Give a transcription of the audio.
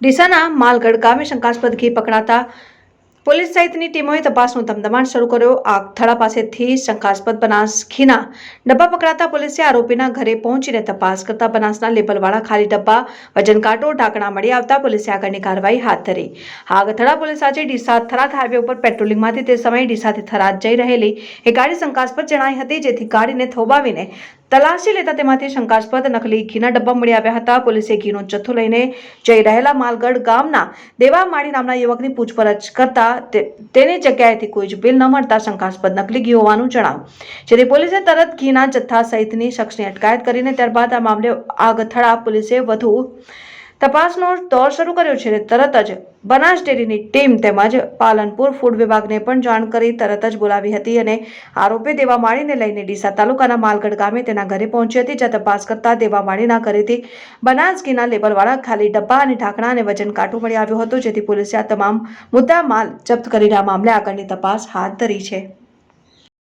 ડીસાના માલગઢ ગામે શંકાસ્પદ ઘી પકડાતા પોલીસ સહિતની ટીમોએ તપાસનો ધમધમાટ શરૂ કર્યો. આગથળા પાસેથી શંકાસ્પદ બનાસ ઘીના ડબ્બા પકડાતા પોલીસે આરોપીના ઘરે પહોંચીને તપાસ કરતા બનાસના લેબલવાળા ખાલી ડબ્બા, વજન કાંટો, ઢાંકણા મળી આવતા પોલીસે આગળની કાર્યવાહી હાથ ધરી. આગથળા પોલીસ આજે ડીસા થરાદ હાઈવે ઉપર પેટ્રોલિંગમાંથી તે સમયે ડીસાથી થરાદ જઈ રહેલી એ ગાડી શંકાસ્પદ જણાઈ હતી, જેથી ગાડીને થોભાવીને તલાશી લેતા તેમાંથી શંકાસ્પદ નકલી ઘીના ડબ્બા મળી આવ્યા હતા. પોલીસે ઘીનો જથ્થો લઈને જઈ રહેલા માલગઢ ગામના દેવામાળી નામના યુવકની પૂછપરછ કરતા તેની જગ્યાએથી કોઈ જ બિલ ન મળતા શંકાસ્પદ નકલી ઘી હોવાનું જણાવ્યું. જેથી પોલીસે તરત ઘીના જથ્થા સહિતની શખ્સની અટકાયત કરીને ત્યારબાદ આ મામલે આગથળા પોલીસે વધુ તપાસનો દોર શરૂ કર્યો છે અને તરત જ બનાસ ડેરીની ટીમ તેમજ પાલનપુર ફૂડ વિભાગને પણ જાણ કરી તરત જ બોલાવી હતી અને આરોપી દેવામાળીને લઈને ડીસા તાલુકાના માલગઢ ગામે તેના ઘરે પહોંચી હતી, જ્યાં તપાસ કરતા દેવામાળીના ઘરેથી બનાસ ઘીના લેબલવાળા ખાલી ડબ્બા અને ઢાંકણા અને વજન કાંટો મળી આવ્યો હતો, જેથી પોલીસે આ તમામ મુદ્દા માલ જપ્ત કરીને આ મામલે આગળની તપાસ હાથ ધરી છે.